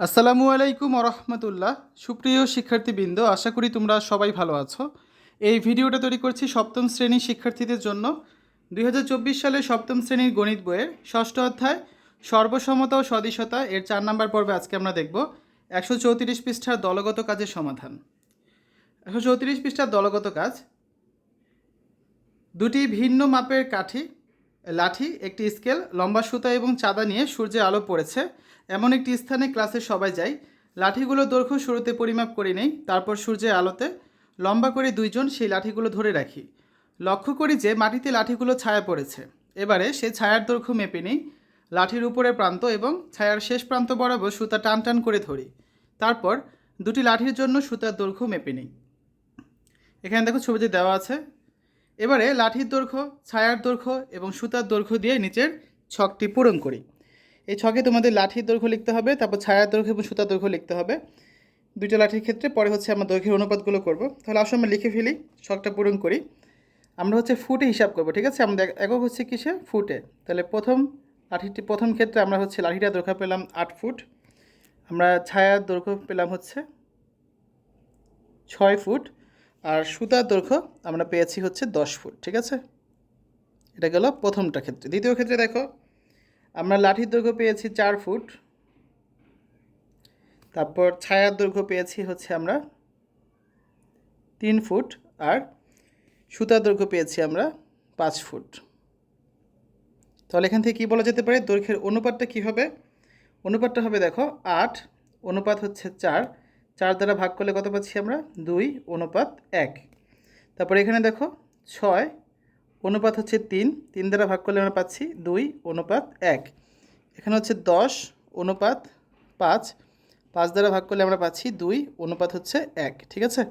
আসসালামু আলাইকুম রহমতুল্লাহ সুপ্রিয় শিক্ষার্থীবৃন্দ, আশা করি তোমরা সবাই ভালো আছো। এই ভিডিওটা তৈরি করছি সপ্তম শ্রেণির শিক্ষার্থীদের জন্য। দুই সালে সপ্তম শ্রেণির গণিত বইয়ের ষষ্ঠ অধ্যায় সর্বসমতা ও সদিশতা এর চার নাম্বার পর্বে আজকে আমরা দেখব একশো চৌত্রিশ পৃষ্ঠার দলগত কাজের সমাধান। একশো চৌত্রিশ পৃষ্ঠার দলগত কাজ, দুটি ভিন্ন মাপের কাঠি লাঠি, একটি স্কেল, লম্বা সুতা এবং চাঁদা নিয়ে সূর্যের আলো পড়েছে। এমন একটি স্থানে ক্লাসে সবাই যায়। লাঠিগুলো দৈর্ঘ্য শুরুতে পরিমাপ করে নেই, তারপর সূর্যের আলোতে লম্বা করে দুইজন সেই লাঠিগুলো ধরে রাখি। লক্ষ্য করি যে মাটিতে লাঠিগুলো ছায়া পড়েছে। এবারে সে ছায়ার দৈর্ঘ্য মেপে নিই। লাঠির উপরের প্রান্ত এবং ছায়ার শেষ প্রান্ত বরাবর সুতা টান টান করে ধরি। তারপর দুটি লাঠির জন্য সুতার দৈর্ঘ্য মেপে নিই। এখানে দেখো ছবিতে দেওয়া আছে এবারে লাঠির দৈর্ঘ্য, ছায়ার দৈর্ঘ্য এবং সুতার দৈর্ঘ্য দিয়ে নিচের ছকটি পূরণ করি। এই ছকে তোমাদের লাঠির দৈর্ঘ্য লিখতে হবে, তারপর ছায়ার দৈর্ঘ্য এবং সুতার দৈর্ঘ্য লিখতে হবে। দুইটা লাঠির ক্ষেত্রে, পরে হচ্ছে আমরা দৈর্ঘ্যের অনুপাতগুলো করব। তাহলে আসলে আমরা লিখে ফেলি, ছকটা পূরণ করি। আমরা হচ্ছে ফুটে হিসাব করব, ঠিক আছে? আমাদের একক হচ্ছে কিসে? ফুটে। তাহলে প্রথম লাঠিটি, প্রথম ক্ষেত্রে আমরা হচ্ছে লাঠিটা দৈর্ঘ্য পেলাম আট ফুট। আমরা ছায়ার দৈর্ঘ্য পেলাম হচ্ছে ছয় ফুট। আর সুতার দৈর্ঘ্য আমরা পেয়েছি হচ্ছে দশ ফুট, ঠিক আছে? এটা গেল প্রথমটা ক্ষেত্রে। দ্বিতীয় ক্ষেত্রে দেখো, আমরা লাঠির দৈর্ঘ্য পেয়েছি চার ফুট, তারপর ছায়ার দৈর্ঘ্য পেয়েছি হচ্ছে আমরা তিন ফুট, আর সুতার দৈর্ঘ্য পেয়েছি আমরা পাঁচ ফুট। তাহলে এখান থেকে কী বলা যেতে পারে? দৈর্ঘ্যের অনুপাতটা কী হবে? অনুপাতটা হবে দেখো আট, অনুপাত হচ্ছে চার চার দ্বারা ভাগ করলে কত পাচ্ছি আমরা? দুই, অনুপাত এক। তারপর এখানে দেখো, ছয়, অনুপাত হচ্ছে তিন। তিন দ্বারা ভাগ করলে আমরা পাচ্ছি দুই, অনুপাত এক। এখানে হচ্ছে দশ, অনুপাত পাঁচ। পাঁচ দ্বারা ভাগ করলে আমরা পাচ্ছি দুই, অনুপাত হচ্ছে এক, ঠিক আছে?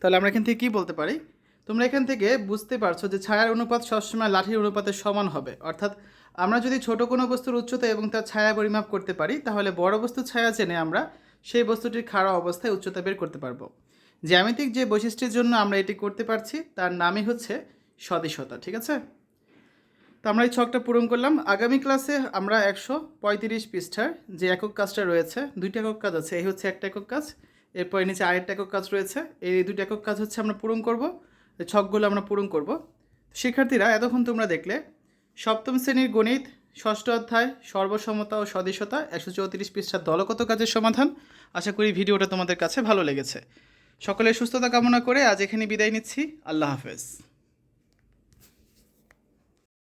তাহলে আমরা এখান থেকে কী বলতে পারি? তোমরা এখান থেকে বুঝতে পারছ যে ছায়ার অনুপাত সবসময় লাঠির অনুপাতের সমান হবে। অর্থাৎ আমরা যদি ছোট কোনো বস্তুর উচ্চতা এবং তার ছায়া পরিমাপ করতে পারি, তাহলে বড় বস্তুর ছায়া জেনে আমরা সেই বস্তুটির খাড়া অবস্থায় উচ্চতা বের করতে পারব। জ্যামিতিক যে বৈশিষ্ট্যের জন্য আমরা এটি করতে পারছি, তার নামই হচ্ছে সদিশতা ঠিক আছে? তো আমরা এই ছকটা পূরণ করলাম। আগামী ক্লাসে আমরা একশো পঁয়ত্রিশ পৃষ্ঠার যে একক কাজটা রয়েছে, দুইটা একক কাজ আছে, এই হচ্ছে একটা একক কাজ, এরপর নিচে আরেকটা একক কাজ রয়েছে, এই দুইটা একক কাজ হচ্ছে আমরা পূরণ করব ছকগুলো আমরা পূরণ করব। শিক্ষার্থীরা, এতক্ষণ তোমরা দেখলে, সপ্তম শ্রেণির গণিত ষষ্ঠ অধ্যায়, সর্বসমতা ও স্বদেশতা, একশো চৌত্রিশ পৃষ্ঠার দলগত কাজের সমাধান। আশা করি ভিডিওটা তোমাদের কাছে ভালো লেগেছে। সকলের সুস্থতা কামনা করে আজ এখানে বিদায় নিচ্ছি। আল্লাহ হাফেজ।